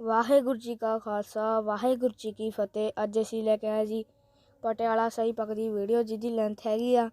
ਵਾਹਿਗੁਰੂ ਜੀ ਕਾ ਖਾਲਸਾ, ਵਾਹਿਗੁਰੂ ਜੀ ਕੀ ਫਤਿਹ। ਅੱਜ ਅਸੀਂ ਲੈ ਕੇ ਆਏ ਜੀ ਪਟਿਆਲਾ ਸਹੀ ਪੱਗ ਦੀ ਵੀਡੀਓ, ਜਿਹਦੀ ਲੈਂਥ ਹੈਗੀ ਆ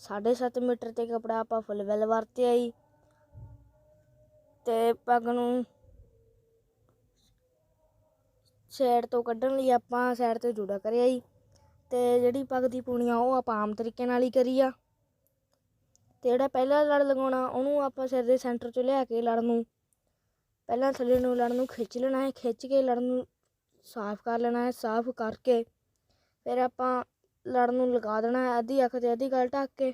7.5 ਮੀਟਰ ਤੇ ਕਪੜਾ ਆਪਾਂ ਫੁੱਲ ਵੈਲ ਵਰਤਿਆ ਜੀ। ਤੇ ਪੱਗ ਨੂੰ ਸਾਈਡ ਤੋਂ ਕੱਢਣ ਲਈ ਆਪਾਂ ਸਾਈਡ ਤੇ ਜੁੜਾ ਕਰਿਆ ਜੀ। ਤੇ ਜਿਹੜੀ ਪੱਗ ਦੀ ਪੂਣੀ ਆ, ਉਹ ਆਪਾਂ ਆਮ ਤਰੀਕੇ ਨਾਲ ਹੀ ਕਰੀ ਆ। ਤੇ ਜਿਹੜਾ ਪਹਿਲਾ ਲੜ ਲਗਾਉਣਾ, ਉਹਨੂੰ ਆਪਾਂ ਸਿਰ ਦੇ ਸੈਂਟਰ 'ਚੋਂ ਲਿਆ ਕੇ ਲੜ ਨੂੰ ਪਹਿਲਾਂ ਥੱਲੇ ਨੂੰ ਲੜ ਨੂੰ ਖਿੱਚ ਲੈਣਾ ਹੈ, ਖਿੱਚ ਕੇ ਲੜ ਨੂੰ ਸਾਫ਼ ਕਰ ਲੈਣਾ ਹੈ, ਸਾਫ਼ ਕਰਕੇ ਫਿਰ ਆਪਾਂ ਲੜ ਨੂੰ ਲਗਾ ਦੇਣਾ ਹੈ, ਅੱਧੀ ਅੱਖ ਤੇ ਅੱਧੀ ਗੱਲ ਢੱਕ ਕੇ।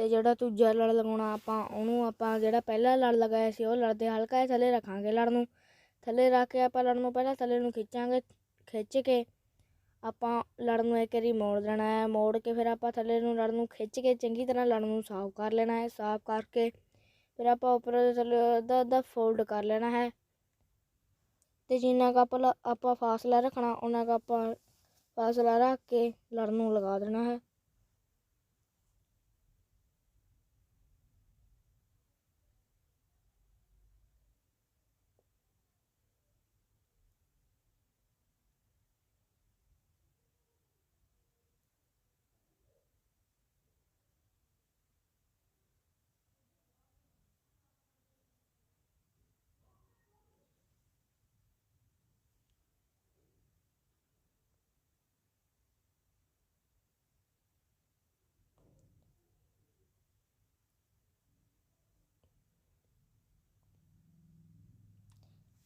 ਤੇ ਜਿਹੜਾ ਦੂਜਾ ਲੜ ਲਗਾਉਣਾ ਆਪਾਂ, ਉਹਨੂੰ ਆਪਾਂ ਜਿਹੜਾ ਪਹਿਲਾ ਲੜ ਲਗਾਇਆ ਸੀ, ਉਹ ਲੜ ਦੇ ਹਲਕਾ ਜਿਹਾ ਥੱਲੇ ਰੱਖਾਂਗੇ ਲੜ ਨੂੰ। ਥੱਲੇ ਰੱਖ ਕੇ ਆਪਾਂ ਲੜ ਨੂੰ ਪਹਿਲਾਂ ਥੱਲੇ ਨੂੰ ਖਿੱਚਾਂਗੇ, ਖਿੱਚ ਕੇ ਆਪਾਂ ਲੜ ਨੂੰ ਇੱਕ ਵਾਰੀ ਮੋੜ ਦੇਣਾ ਹੈ। ਮੋੜ ਕੇ ਫਿਰ ਆਪਾਂ ਥੱਲੇ ਨੂੰ ਲੜ ਨੂੰ ਖਿੱਚ ਕੇ ਚੰਗੀ ਤਰ੍ਹਾਂ ਲੜ ਨੂੰ ਸਾਫ਼ ਕਰ ਲੈਣਾ ਹੈ। ਸਾਫ਼ ਕਰਕੇ ਫਿਰ ਆਪਾਂ ਉੱਪਰ ਦੇ ਥੱਲੇ ਅੱਧਾ ਅੱਧਾ ਫੋਲਡ ਕਰ ਲੈਣਾ ਹੈ। ਤੇ ਜਿੰਨਾ ਕੁ ਆਪਾਂ ਆਪਾਂ ਫਾਸਲਾ ਰੱਖਣਾ ਉਹਨਾਂ ਕੁ ਆਪਾਂ ਫਾਸਲਾ ਰੱਖ ਕੇ ਲੜ ਨੂੰ ਲਗਾ ਦੇਣਾ ਹੈ।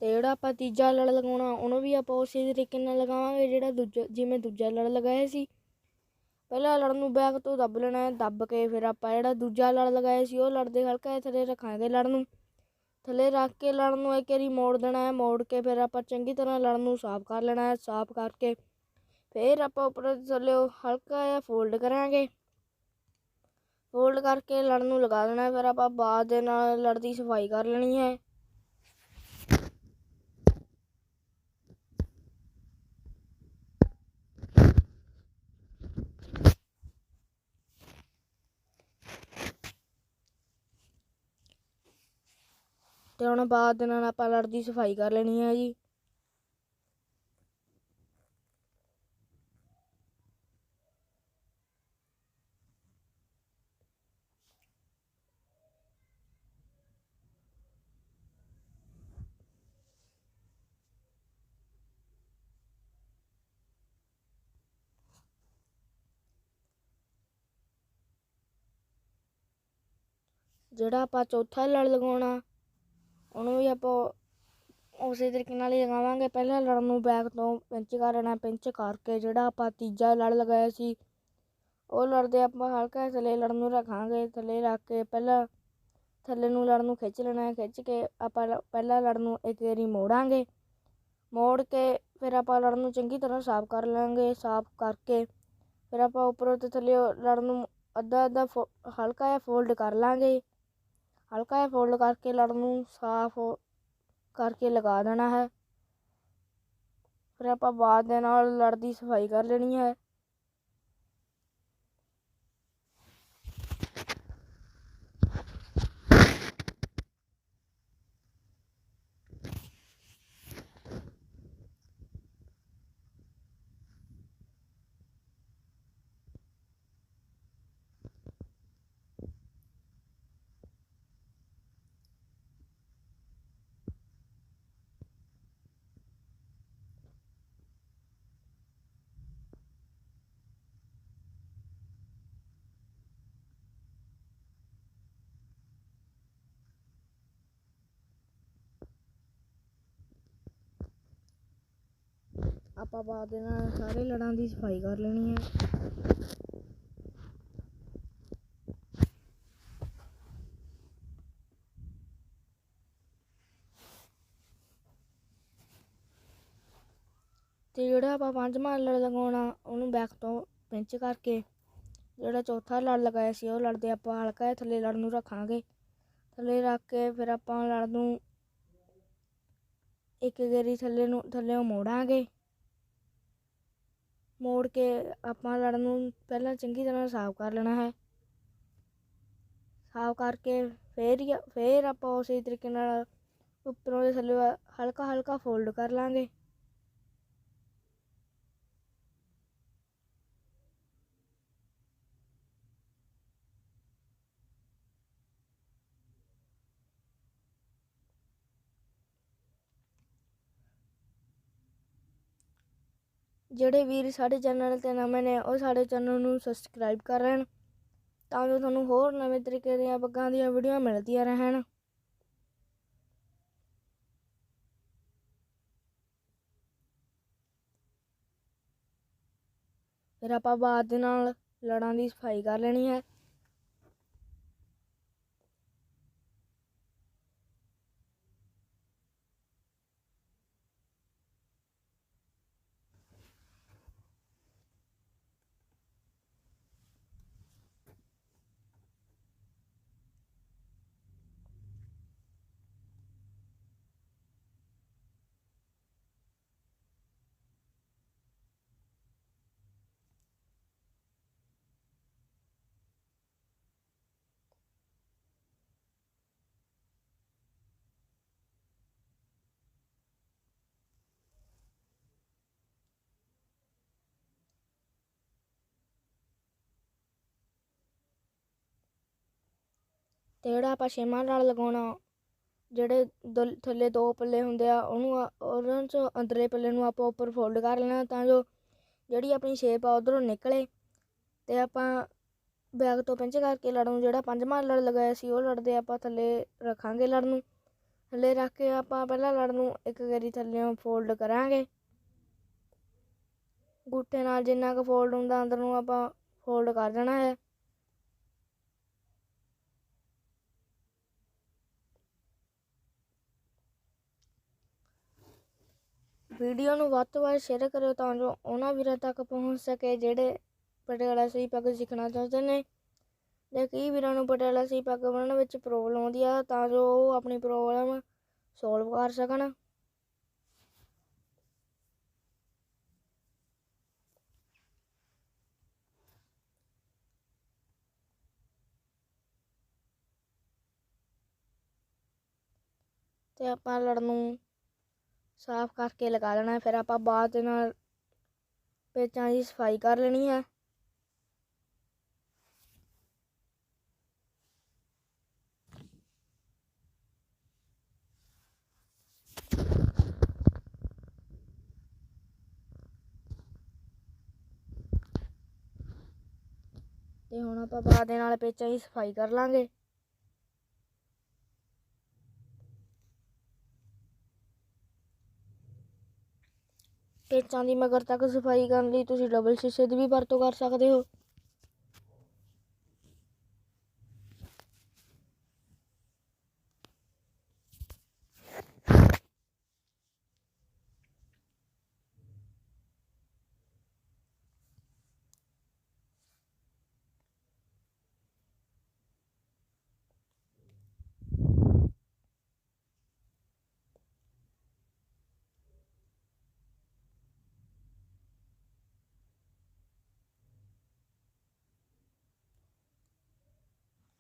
ਤੇ ਜਿਹੜਾ ਆਪਾਂ ਤੀਜਾ ਲੜ ਲਗਾਉਣਾ, ਉਹਨੂੰ ਵੀ ਆਪਾਂ ਉਸੇ ਤਰੀਕੇ ਨਾਲ ਲਗਾਵਾਂਗੇ ਜਿਹੜਾ ਦੂਜਾ, ਜਿਵੇਂ ਦੂਜਾ ਲੜ ਲਗਾਇਆ ਸੀ। ਪਹਿਲਾਂ ਲੜ ਨੂੰ ਬੈਕ ਤੋਂ ਦੱਬ ਲੈਣਾ, ਦੱਬ ਕੇ ਫਿਰ ਆਪਾਂ ਜਿਹੜਾ ਦੂਜਾ ਲੜ ਲਗਾਇਆ ਸੀ, ਉਹ ਲੜਦੇ ਹਲਕਾ ਜਿਹਾ ਥੱਲੇ ਰੱਖਾਂਗੇ ਲੜ ਨੂੰ। ਥੱਲੇ ਰੱਖ ਕੇ ਲੜ ਨੂੰ ਇੱਕ ਵਾਰੀ ਮੋੜ ਦੇਣਾ ਹੈ ਮੋੜ ਕੇ ਫਿਰ ਆਪਾਂ ਚੰਗੀ ਤਰ੍ਹਾਂ ਲੜ ਨੂੰ ਸਾਫ਼ ਕਰ ਲੈਣਾ ਹੈ ਸਾਫ਼ ਕਰਕੇ ਫਿਰ ਆਪਾਂ ਉੱਪਰ ਥੱਲੇ ਹਲਕਾ ਜਿਹਾ ਫੋਲਡ ਕਰਾਂਗੇ। ਫੋਲਡ ਕਰਕੇ ਲੜ ਨੂੰ ਲਗਾ ਦੇਣਾ, ਫਿਰ ਆਪਾਂ ਬਾਅਦ ਦੇ ਨਾਲ ਲੜ ਦੀ ਸਫ਼ਾਈ ਕਰ ਲੈਣੀ ਹੈ। ਤੇ ਹੁਣ ਬਾਅਦ ਦੇ ਨਾਲ ਆਪਾਂ ਲੜ ਦੀ ਸਫ਼ਾਈ ਕਰ ਲੈਣੀ ਹੈ ਜੀ। ਜਿਹੜਾ ਆਪਾਂ ਚੌਥਾ ਲੜ ਲਗਾਉਣਾ ਉਹਨੂੰ ਵੀ ਆਪਾਂ ਉਸੇ ਤਰੀਕੇ ਨਾਲ ਹੀ ਲਗਾਵਾਂਗੇ। ਪਹਿਲਾਂ ਲੜ ਨੂੰ ਬੈਕ ਤੋਂ ਪਿੰਚ ਕਰ ਲੈਣਾ, ਪਿੰਚ ਕਰਕੇ ਜਿਹੜਾ ਆਪਾਂ ਤੀਜਾ ਲੜ ਲਗਾਇਆ ਸੀ, ਉਹ ਲੜਦੇ ਆਪਾਂ ਹਲਕਾ ਥੱਲੇ ਲੜ ਨੂੰ ਰੱਖਾਂਗੇ। ਥੱਲੇ ਰੱਖ ਕੇ ਪਹਿਲਾਂ ਥੱਲੇ ਨੂੰ ਲੜ ਨੂੰ ਖਿੱਚ ਲੈਣਾ, ਖਿੱਚ ਕੇ ਆਪਾਂ ਪਹਿਲਾਂ ਲੜ ਨੂੰ ਇੱਕ ਵਾਰੀ ਮੋੜਾਂਗੇ। ਮੋੜ ਕੇ ਫਿਰ ਆਪਾਂ ਲੜ ਨੂੰ ਚੰਗੀ ਤਰ੍ਹਾਂ ਸਾਫ਼ ਕਰ ਲਾਂਗੇ, ਸਾਫ਼ ਕਰਕੇ ਫਿਰ ਆਪਾਂ ਉੱਪਰੋਂ ਤੇ ਥੱਲੇ ਲੜ ਨੂੰ ਅੱਧਾ ਅੱਧਾ ਹਲਕਾ ਜਿਹਾ ਫੋਲਡ ਕਰ ਲਾਂਗੇ। ਹਲਕਾ ਜਿਹਾ ਫੋਲਡ ਕਰਕੇ ਲੜ ਨੂੰ ਸਾਫ਼ ਕਰਕੇ ਲਗਾ ਦੇਣਾ ਹੈ। ਫਿਰ ਆਪਾਂ ਬਾਅਦ ਦੇ ਨਾਲ ਲੜ ਦੀ ਸਫ਼ਾਈ ਕਰ ਲੈਣੀ ਹੈ। ਆਪਾਂ ਬਾਅਦ ਦੇ ਨਾਲ ਸਾਰੇ ਲੜਾਂ ਦੀ ਸਫ਼ਾਈ ਕਰ ਲੈਣੀ ਹੈ। ਤੇ ਜਿਹੜਾ ਆਪਾਂ ਪੰਜਵਾਂ ਲੜ ਲਗਾਉਣਾ, ਉਹਨੂੰ ਬੈਕ ਤੋਂ ਪਿੰਚ ਕਰਕੇ, ਜਿਹੜਾ ਚੌਥਾ ਲੜ ਲਗਾਇਆ ਸੀ, ਉਹ ਲੜਦੇ ਆਪਾਂ ਹਲਕਾ ਜਿਹਾ ਥੱਲੇ ਲੜ ਨੂੰ ਰੱਖਾਂਗੇ। ਥੱਲੇ ਰੱਖ ਕੇ ਫਿਰ ਆਪਾਂ ਲੜ ਨੂੰ ਇੱਕ ਗੇਰੀ ਥੱਲੇ ਨੂੰ, ਥੱਲੇੋਂ ਮੋੜਾਂਗੇ। ਮੋੜ ਕੇ ਆਪਾਂ ਲੜਨ ਨੂੰ ਪਹਿਲਾਂ ਚੰਗੀ ਤਰ੍ਹਾਂ ਸਾਫ਼ ਕਰ ਲੈਣਾ ਹੈ। ਸਾਫ਼ ਕਰਕੇ ਫੇਰ ਹੀ ਫੇਰ ਆਪਾਂ ਉਸੇ ਤਰੀਕੇ ਨਾਲ ਉੱਪਰੋਂ ਦੇ ਥੱਲੇ ਹਲਕਾ ਹਲਕਾ ਫੋਲਡ ਕਰ ਲਾਂਗੇ। ਜਿਹੜੇ ਵੀਰ ਸਾਡੇ ਚੈਨਲ ਤੇ ਨਵੇਂ ਨੇ, ਉਹ ਸਾਡੇ ਚੈਨਲ ਨੂੰ ਸਬਸਕ੍ਰਾਈਬ ਕਰ ਲੈਣ, ਤਾਂ ਜੋ ਤੁਹਾਨੂੰ ਹੋਰ ਨਵੇਂ ਤਰੀਕੇ ਦੀਆਂ ਪੱਗਾਂ ਦੀਆਂ ਵੀਡੀਓ ਮਿਲਦੀਆਂ ਰਹਿਣ। ਫਿਰ ਆਪਾਂ ਬਾਅਦ ਦੇ ਨਾਲ ਲੜਾਂ ਦੀ ਸਫ਼ਾਈ ਕਰ ਲੈਣੀ ਹੈ। ਤੇ ਜਿਹੜਾ ਆਪਾਂ ਛੇਵਾਂ ਨਾਲ ਲਗਾਉਣਾ, ਜਿਹੜੇ ਦੋ- ਥੱਲੇ ਦੋ ਪੱਲੇ ਹੁੰਦੇ ਆ, ਉਹਨੂੰ ਉਹਨਾਂ ਚੋਂ ਅੰਦਰਲੇ ਪੱਲੇ ਨੂੰ ਆਪਾਂ ਉੱਪਰ ਫੋਲਡ ਕਰ ਲੈਣਾ ਤਾਂ ਜੋ ਜਿਹੜੀ ਆਪਣੀ ਸ਼ੇਪ ਆ ਉਧਰੋਂ ਨਿਕਲੇ ਤੇ ਆਪਾਂ ਬੈਗ ਤੋਂ ਪਿੰਚ ਕਰਕੇ ਲੜ ਨੂੰ ਜਿਹੜਾ ਪੰਜਵਾਂ ਲੜ ਲਗਾਇਆ ਸੀ, ਉਹ ਲੜਦੇ ਆਪਾਂ ਥੱਲੇ ਰੱਖਾਂਗੇ ਲੜ ਨੂੰ। ਥੱਲੇ ਰੱਖ ਕੇ ਆਪਾਂ ਪਹਿਲਾਂ ਲੜ ਨੂੰ ਇੱਕ ਗੇਰੀ ਥੱਲੇੋਂ ਫੋਲਡ ਕਰਾਂਗੇ। ਗੁੱਠੇ ਨਾਲ ਜਿੰਨਾ ਕੁ ਫੋਲਡ ਹੁੰਦਾ, ਅੰਦਰ ਨੂੰ ਆਪਾਂ ਫੋਲਡ ਕਰ ਦੇਣਾ ਹੈ। ਵੀਡੀਓ ਨੂੰ ਵੱਧ ਤੋਂ ਵੱਧ ਸ਼ੇਅਰ ਕਰਿਓ ਤਾਂ ਜੋ ਉਹਨਾਂ ਵੀਰਾਂ ਤੱਕ ਪਹੁੰਚ ਸਕੇ ਜਿਹੜੇ ਪਟਿਆਲਾ ਸਹੀ ਪੱਗ ਸਿੱਖਣਾ ਚਾਹੁੰਦੇ ਨੇ। ਜਾਂ ਕਈ ਵੀਰਾਂ ਨੂੰ ਪਟਿਆਲਾ ਸਹੀ ਪੱਗ ਬਣਨ ਵਿੱਚ ਪ੍ਰੋਬਲਮ ਆਉਂਦੀ ਆ, ਤਾਂ ਜੋ ਉਹ ਆਪਣੀ ਪ੍ਰੋਬਲਮ ਸੋਲਵ ਕਰ ਸਕਣ। ਤੇ ਆਪਾਂ ਲੜਨ ਨੂੰ ਸਾਫ਼ ਕਰਕੇ ਲਗਾ ਲੈਣਾ ਹੈ। ਫਿਰ ਆਪਾਂ ਬਾਅਦ ਦੇ ਨਾਲ ਪੇਚਾਂ ਦੀ ਸਫ਼ਾਈ ਕਰ ਲੈਣੀ ਹੈ ਤੇ ਹੁਣ ਆਪਾਂ ਬਾਅਦ ਦੇ ਨਾਲ ਪੇਚਾਂ ਦੀ ਸਫ਼ਾਈ ਕਰ ਲਾਂਗੇ ਪੇਚਾਂ ਦੀ ਮਗਰ ਤੱਕ ਸਫ਼ਾਈ ਕਰਨ ਲਈ ਤੁਸੀਂ ਡਬਲ ਸ਼ੀਸ਼ੇ ਦੀ ਵੀ ਵਰਤੋਂ ਕਰ ਸਕਦੇ ਹੋ।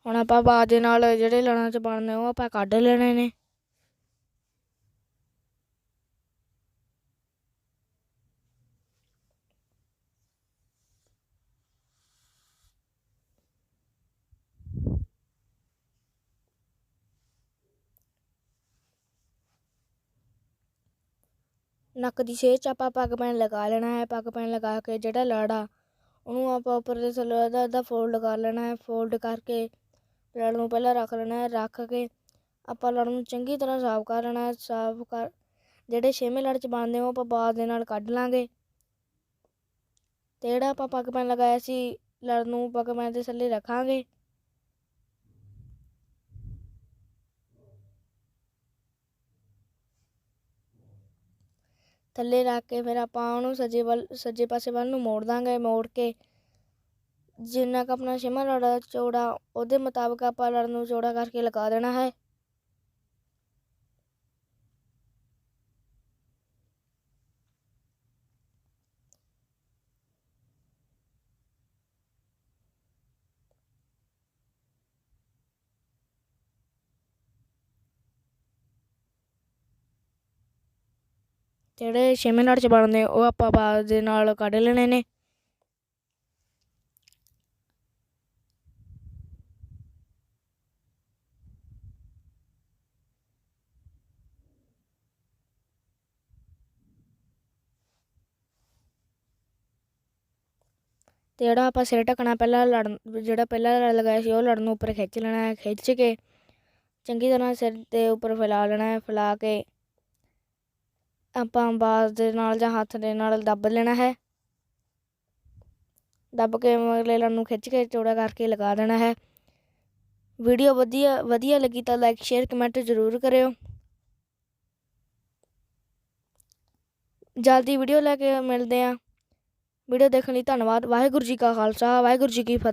ਹੁਣ ਆਪਾਂ ਬਾਅਦ ਦੇ ਨਾਲ ਜਿਹੜੇ ਲੜਾਂ 'ਚ ਬਣਨੇ, ਉਹ ਆਪਾਂ ਕੱਢ ਲੈਣੇ ਨੇ। ਨੱਕ ਦੀ ਸੇਹ 'ਚ ਆਪਾਂ ਪੱਗ ਪੈਣ ਲਗਾ ਲੈਣਾ ਹੈ। ਪੱਗ ਪੈਣ ਲਗਾ ਕੇ ਜਿਹੜਾ ਲੜ ਉਹਨੂੰ ਆਪਾਂ ਉੱਪਰ ਦੇ ਥੱਲੇ ਅੱਧਾ ਫੋਲਡ ਕਰ ਲੈਣਾ ਹੈ। ਫੋਲਡ ਕਰਕੇ ਲੜ ਨੂੰ ਪਹਿਲਾਂ ਰੱਖ ਲੈਣਾ ਹੈ, ਰੱਖ ਕੇ ਆਪਾਂ ਲੜ ਨੂੰ ਚੰਗੀ ਤਰ੍ਹਾਂ ਸਾਫ਼ ਕਰ ਲੈਣਾ ਹੈ, ਸਾਫ਼ ਕਰ, ਜਿਹੜੇ ਛੇਵੇਂ ਲੜ 'ਚ ਬਣਦੇ ਉਹ ਆਪਾਂ ਬਾਅਦ ਦੇ ਨਾਲ ਕੱਢ ਲਾਂਗੇ। ਤੇ ਜਿਹੜਾ ਆਪਾਂ ਪੱਗ ਪੈਣ ਲਗਾਇਆ ਸੀ, ਲੜ ਨੂੰ ਪੱਗ ਪੈਣ ਦੇ ਥੱਲੇ ਰੱਖਾਂਗੇ। ਥੱਲੇ ਰੱਖ ਕੇ ਫਿਰ ਆਪਾਂ ਉਹਨੂੰ ਸੱਜੇ ਵੱਲ, ਸੱਜੇ ਪਾਸੇ ਵੱਲ ਨੂੰ ਮੋੜ ਦਾਂਗੇ, ਮੋੜ ਕੇ ਜਿੰਨਾ ਕੁ ਆਪਣਾ ਛੇਵਾਂ ਲੜ ਚੌੜਾ, ਉਹਦੇ ਮੁਤਾਬਕ ਆਪਾਂ ਲੜ ਨੂੰ ਚੌੜਾ ਕਰਕੇ ਲਗਾ ਦੇਣਾ ਹੈ। ਜਿਹੜੇ ਛੇਵੇਂ ਲੜ ਚ ਬਣਦੇ, ਉਹ ਆਪਾਂ ਬਾਅਦ ਦੇ ਨਾਲ ਕੱਢ ਲੈਣੇ ਨੇ। ਤੇ ਜਿਹੜਾ ਆਪਾਂ ਸਿਰ ਢੱਕਣਾ ਪਹਿਲਾਂ ਲੜਨ, ਜਿਹੜਾ ਪਹਿਲਾਂ ਲੜ ਲਗਾਇਆ ਸੀ ਉਹ ਲੜਨ ਨੂੰ ਉੱਪਰ ਖਿੱਚ ਲੈਣਾ ਹੈ ਖਿੱਚ ਕੇ ਚੰਗੀ ਤਰ੍ਹਾਂ ਸਿਰ ਦੇ ਉੱਪਰ ਫੈਲਾ ਲੈਣਾ ਹੈ ਫੈਲਾ ਕੇ ਆਪਾਂ ਬਾਜ਼ ਦੇ ਨਾਲ ਜਾਂ ਹੱਥ ਦੇ ਨਾਲ ਦੱਬ ਲੈਣਾ ਹੈ। ਦੱਬ ਕੇ ਅਗਲੇ ਲੜ ਨੂੰ ਖਿੱਚ ਕੇ ਚੌੜਾ ਕਰਕੇ ਲਗਾ ਦੇਣਾ ਹੈ। ਵੀਡੀਓ ਵਧੀਆ ਵਧੀਆ ਲੱਗੀ ਤਾਂ ਲਾਈਕ ਸ਼ੇਅਰ ਕਮੈਂਟ ਜ਼ਰੂਰ ਕਰਿਓ। ਜਲਦੀ ਵੀਡੀਓ ਲੈ ਕੇ ਮਿਲਦੇ ਆਂ ਵੀਡੀਓ ਦੇਖਣ ਲਈ ਧੰਨਵਾਦ। ਵਾਹਿਗੁਰੂ ਜੀ ਕਾ ਖਾਲਸਾ ਵਾਹਿਗੁਰੂ ਜੀ ਕੀ ਫਤਿਹ।